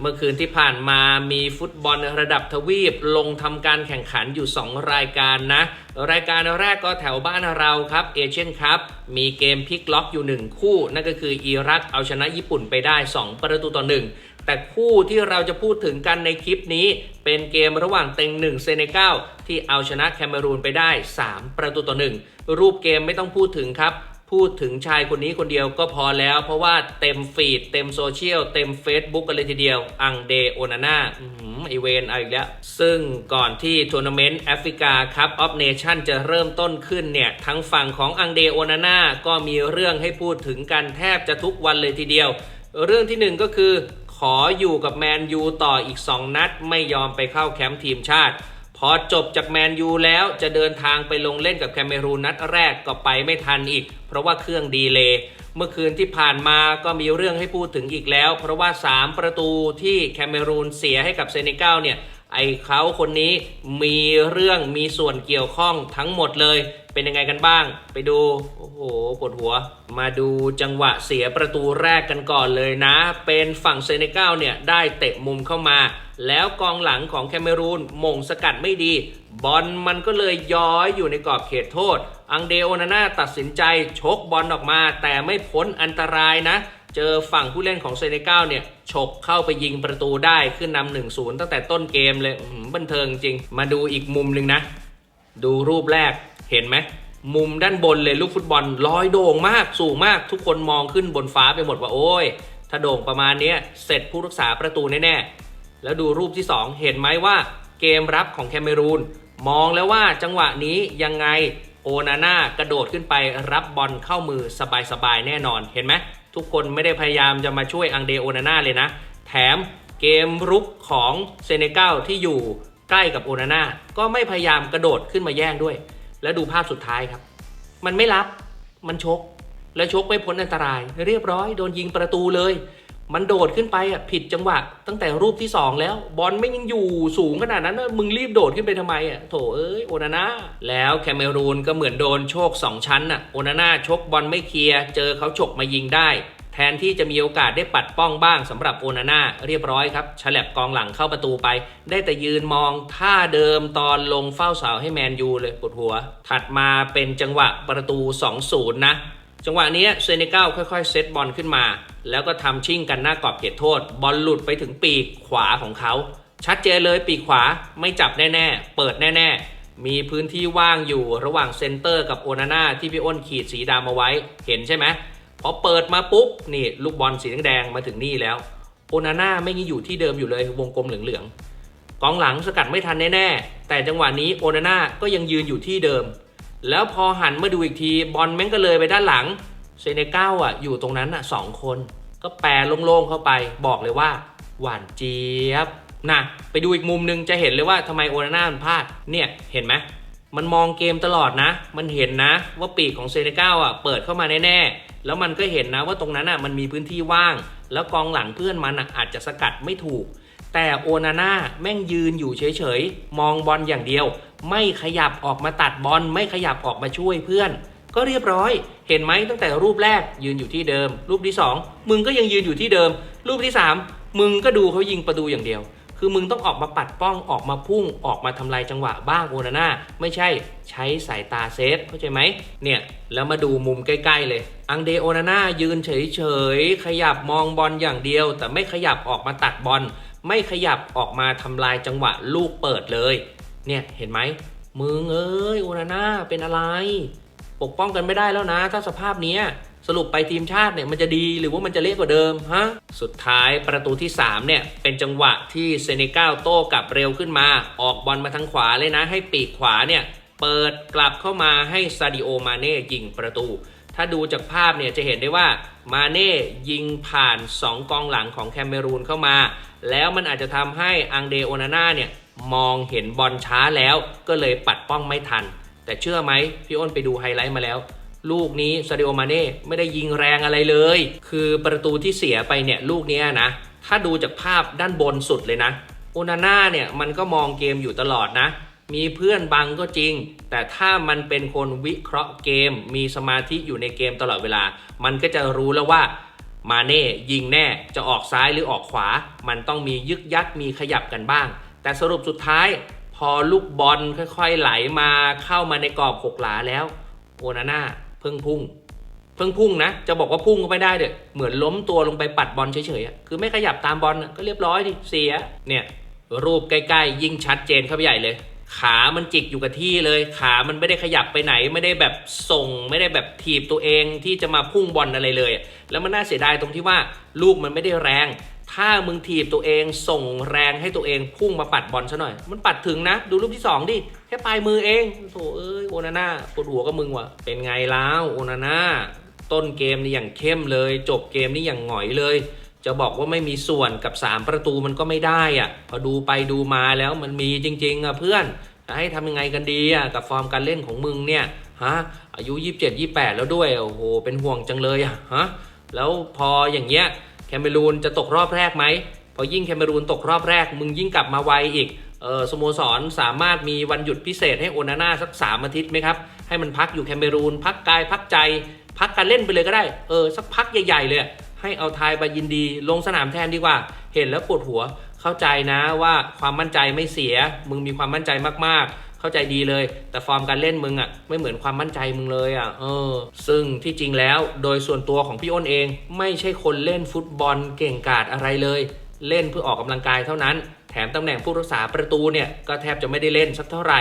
เมื่อคืนที่ผ่านมามีฟุตบอลระดับทวีปลงทำการแข่งขันอยู่ 2 รายการนะ รายการแรกก็แถวบ้านเราครับเอเชียนคัพมีเกมพลิกล็อกอยู่ 1 คู่ นั่นก็คืออิรักเอาชนะญี่ปุ่นไปได้ 2 ประตูต่อ 1 แต่คู่ที่เราจะพูดถึงกันในคลิปนี้ เป็นเกมระหว่างเต็งหนึ่งเซเนกัลที่เอาชนะแคเมรูนไปได้ 3 ประตูต่อ 1 รูปเกมไม่ต้องพูดถึงครับ พูดถึงชายคนนี้คนเดียวก็พอแล้ว เพราะว่าเต็มฟีดเต็มโซเชียลเต็ม Facebook กันเลยทีเดียว อังเดโอนาน่าไอเวนเอาอีกแล้ว ซึ่งก่อนที่ทัวร์นาเมนต์แอฟริกาคัพออฟเนชั่นจะเริ่มต้นขึ้นเนี่ย ทั้งฝั่งของอังเดโอนาน่าก็มีเรื่องให้พูดถึงกันแทบจะทุกวันเลยทีเดียว เรื่องที่หนึ่งก็คือ ขออยู่กับแมนยูต่ออีก 2 นัดไม่ยอมไปเข้าแคมป์ทีมชาติ พอจบจากแมนยูแล้วจะเดินทางไปลงเล่นกับแคเมรูนนัดแรกก็ไปไม่ทันอีก เพราะว่าเครื่องดีเลย์เมื่อคืนที่ผ่านมาก็มีเรื่องให้พูดถึงอีกแล้ว เพราะว่า 3 ประตูที่แคเมรูนเสียให้กับเซเนกัลเนี่ยไอเขาคนนี้มีเรื่องมีส่วนเกี่ยวข้องทั้งหมดเลย เป็นยังไงกันบ้าง ไปดู โอ้โหปวดหัว มาดูจังหวะเสียประตูแรกกันก่อนเลยนะ เป็นฝั่งเซเนกัลเนี่ยได้เตะมุมเข้ามา แล้วกองหลังของแคเมรูนมงสกัดไม่ดี บอลมันก็เลยย้อยอยู่ในกรอบเขตโทษ อังเดโอนาน่าตัดสินใจชกบอลออกมา แต่ไม่พ้นอันตรายนะเจอฝั่งผู้เล่นของเซเนกัลเนี่ยฉกเข้าไปยิงประตูได้ขึ้นนำหนึ่งศูนย์ตั้งแต่ต้นเกมเลยบันเทิงจริง มาดูอีกมุมหนึ่งนะ ดูรูปแรกเห็นไหมมุมด้านบนเลยลูกฟุตบอลลอยโด่งมากสูงมากทุกคนมองขึ้นบนฟ้าไปหมดว่าโอ้ย ถ้าโด่งประมาณนี้เสร็จผู้รักษาประตูแน่ๆ แล้วดูรูปที่ 2 เห็นไหมว่าเกมรับของแคเมรูน มองแล้วว่าจังหวะนี้ยังไงโอนาน่ากระโดดขึ้นไปรับบอลเข้ามือสบายๆแน่นอนเห็นไหมทุกคนไม่ได้พยายามจะมาช่วยอังเดโอนาน่าเลยนะ แถมเกมรุกของเซเนกัลที่อยู่ ใกล้กับโอนาน่าก็ไม่พยายามกระโดดขึ้นมาแย่งด้วย แล้วดูภาพสุดท้ายครับ มันไม่รับมันชก แล้วชกไม่พ้นอันตราย เรียบร้อยโดนยิงประตูเลย มันโดดขึ้นไปอะผิดจังหวะ ตั้งแต่รูปที่ 2 แล้วบอลไม่ยังอยู่สูงขนาดนั้นมึงรีบโดดขึ้นไปทำไมอะโถเอ้ยโอนาน่าแล้วแคเมรูนก็เหมือนโดนโชค 2 ชั้นอะโอนาน่าชกบอลไม่เคลียร์เจอเขาฉกมายิงได้ แทนที่จะมีโอกาสได้ปัดป้องบ้างสำหรับโอนาน่าเรียบร้อยครับฉลับกองหลังเข้าประตูไป ได้แต่ยืนมองท่าเดิมตอนลงเฝ้าเสาให้แมนยูเลยปวดหัว ถัดมาเป็นจังหวะประตู 2-0 นะ จังหวะนี้เซเนกัลค่อยๆ เซตบอลขึ้นมา แล้วก็ทำชิ่งกันหน้ากรอบเขตโทษ บอลหลุดไปถึงปีกขวาของเขา ชัดเจนเลยปีกขวาไม่จับแน่ๆ เปิดแน่ ๆมีพื้นที่ว่างอยู่ระหว่างเซนเตอร์กับโอนาน่าที่พี่อ้นขีดสีดำเอาไว้ เห็นใช่ไหม พอเปิดมาปุ๊บนี่ลูกบอลสีแดงมาถึงนี่แล้ว โอนาน่าไม่งี้อยู่ที่เดิมอยู่เลยวงกลมเหลืองๆกองหลังสกัดไม่ทันแน่ๆแต่จังหวะนี้โอนาน่าก็ยังยืนอยู่ที่เดิม แล้วพอหันมาดูอีกทีบอลแม่งก็เลยไปด้านหลังเซเนกัลอะอยู่ตรงนั้นอะสองคน ก็แปรโล่งๆเข้าไปบอกเลยว่า หวานเจี๊ยบนะไปดูอีกมุมหนึงจะเห็นเลยว่าทำไมโอนาน่ามันพลาดเนี่ยเห็นไหมมันมองเกมตลอดนะ มันเห็นนะว่าปีกของเซเนกัลอะเปิดเข้ามาแน่ๆ แล้วมันก็เห็นนะว่าตรงนั้นอะมันมีพื้นที่ว่าง แล้วกองหลังเพื่อนมันอาจจะสกัดไม่ถูก แต่โอนาน่าแม่งยืนอยู่เฉยๆ มองบอลอย่างเดียว ไม่ขยับออกมาตัดบอลไม่ขยับออกมาช่วยเพื่อน ก็เรียบร้อย เห็นไหมตั้งแต่รูปแรกยืนอยู่ที่เดิม รูปที่ 2 มึงก็ยังยืนอยู่ที่เดิม รูปที่ 3 มึงก็ดูเขายิงประตูอย่างเดียว คือมึงต้องออกมาปัดป้องออกมาพุ่งออกมาทำลายจังหวะบ้างโอนาน่าไม่ใช่ใช้สายตาเซฟเข้าใจไหมเนี่ยแล้วมาดูมุมใกล้ ๆ เลย อังเดโอนาน่ายืนเฉยๆ ขยับมองบอลอย่างเดียว แต่ไม่ขยับออกมาตัดบอลไม่ขยับออกมาทำลายจังหวะลูกเปิดเลย เนี่ยเห็นไหมมึงเอ้ยโอนาน่าเป็นอะไร ปกป้องกันไม่ได้แล้วนะ ถ้าสภาพนี้ สรุปไปทีมชาติเนี่ยมันจะดีหรือว่ามันจะเละกว่าเดิมฮะสุดท้ายประตูที่ 3 เนี่ย เป็นจังหวะที่เซเนกัลโต้กลับเร็วขึ้นมา ออกบอลมาทางขวาเลยนะ ให้ปีกขวาเนี่ย เปิดกลับเข้ามาให้ซาดิโอมาเน่ยิงประตู ถ้าดูจากภาพเนี่ยจะเห็นได้ว่ามาเน่ยิงผ่าน 2 กองหลังของแคเมรูนเข้ามา แล้วมันอาจจะทำให้อังเดโอนาน่าเนี่ยมองเห็นบอลช้าแล้วก็เลยปัดป้องไม่ทัน แต่เชื่อไหมพี่อ้นไปดูไฮไลท์มาแล้ว ลูกนี้ซาดิโอมาเน่ไม่ได้ยิงแรงอะไรเลย คือประตูที่เสียไปเนี่ยลูกนี้นะ ถ้าดูจากภาพด้านบนสุดเลยนะโอนาน่าเนี่ยมันก็มองเกมอยู่ตลอดนะ มีเพื่อนบังก็จริง แต่ถ้ามันเป็นคนวิเคราะห์เกม มีสมาธิอยู่ในเกมตลอดเวลา มันก็จะรู้แล้วว่ามาเน่ยิงแน่จะออกซ้ายหรือออกขวา มันต้องมียึกยักมีขยับกันบ้าง แต่สรุปสุดท้าย พอลูกบอลค่อยๆไหลมาเข้ามาในกรอบหกหลาแล้ว โอนาน่า เพิ่งพุ่ง เพิ่งพุ่งนะ จะบอกว่าพุ่งก็ไม่ได้เด้อเหมือนล้มตัวลงไปปัดบอลเฉยๆคือไม่ขยับตามบอลอะก็เรียบร้อยดิเสียเนี่ยรูปใกล้ๆ ยิ่งชัดเจนเข้าไปใหญ่เลย ขามันจิกอยู่กับที่เลย ขามันไม่ได้ขยับไปไหน ไม่ได้แบบส่ง ไม่ได้แบบถีบตัวเองที่จะมาพุ่งบอลอะไรเลย แล้วมันน่าเสียดายตรงที่ว่าลูกมันไม่ได้แรง ถ้ามึงถีบตัวเองส่งแรงให้ตัวเองพุ่งมาปัดบอลซะหน่อย มันปัดถึงนะ ดูรูปที่สองดิ แค่ปลายมือเองโถเอ้ยโอนาน่าปวดหัวกับมึงว่ะ เป็นไงแล้วโอนาน่าต้นเกมนี่อย่างเข้มเลย จบเกมนี่อย่างหงอยเลย จะบอกว่าไม่มีส่วนกับ 3 ประตูมันก็ไม่ได้อะพอดูไปดูมาแล้วมันมีจริง ๆอะเพื่อนจะให้ทำยังไงกันดีอะกับฟอร์มการเล่นของมึงเนี่ยฮะอายุ 27 28 แล้วด้วยโอ้โหเป็นห่วงจังเลยอะฮะแล้วพออย่างเงี้ย แคเมรูนจะตกรอบแรกไหมพอยิ่งแคเมรูนตกรอบแรก มึงยิ่งกลับมาไวอีกออสโมสรสามารถมีวันหยุดพิเศษให้โอนาน่าสัก 3 อาทิตย์ไหมครับ ให้มันพักอยู่แคเมรูน พักกายพักใจ พักการเล่นไปเลยก็ได้ เออ สักพักใหญ่ๆ เลย ให้เอาทายบายินดีลงสนามแทนดีกว่า เห็นแล้วปวดหัวเข้าใจนะว่าความมั่นใจไม่เสีย มึงมีความมั่นใจมากๆ เข้าใจดีเลย แต่ฟอร์มการเล่นมึงอะไม่เหมือนความมั่นใจมึงเลยอะเออ ซึ่งที่จริงแล้วโดยส่วนตัวของพี่อ้นเอง ไม่ใช่คนเล่นฟุตบอลเก่งกาจอะไรเลย เล่นเพื่อออกกำลังกายเท่านั้น แถมตำแหน่งผู้รักษาประตูเนี่ยก็แทบจะไม่ได้เล่นสักเท่าไหร่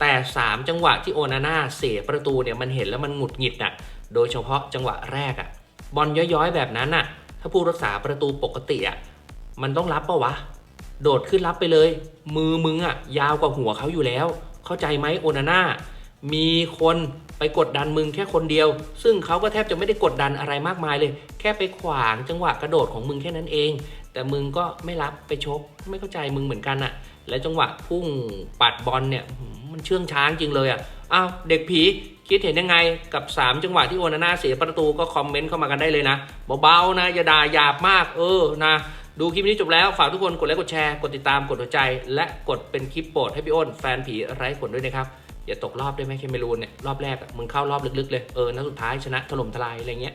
แต่ 3 จังหวะที่โอนาน่าเสียประตูเนี่ยมันเห็นแล้วมันหงุดหงิดน่ะ โดยเฉพาะจังหวะแรกอะบอลย้อยๆ แบบนั้นน่ะ ถ้าผู้รักษาประตูปกติอะมันต้องรับปะวะ โดดขึ้นรับไปเลย มือมึงอะยาวกว่าหัวเขาอยู่แล้ว เข้าใจไหมโอนาน่ามีคนไปกดดันมึงแค่คนเดียว ซึ่งเขาก็แทบจะไม่ได้กดดันอะไรมากมายเลย แค่ไปขวางจังหวะกระโดดของมึงแค่นั้นเอง แต่มึงก็ไม่รับไปชกไม่เข้าใจมึงเหมือนกันอะและจังหวะพุ่งปัดบอลเนี่ยมันเชื่องช้าจริงเลยอะอ้าวเด็กผีคิดเห็นยังไงกับ 3 จังหวะที่โอนาน่าเสียประตูก็คอมเมนต์เข้ามากันได้เลยนะเบาๆนะอย่าด่าหยาบมากเออนะ ดูคลิปนี้จบแล้ว ฝากทุกคนกดไลค์กดแชร์กดติดตามกดหัวใจ และกดเป็นคลิปโปรดให้พี่อ้นแฟนผีไร้ผลด้วยนะครับอย่าตกรอบได้ไหมเคเมรูนเนี่ยรอบแรกมึงเข้ารอบลึกๆเลยเออนัดสุดท้ายชนะถล่มทลายอะไรเงี้ย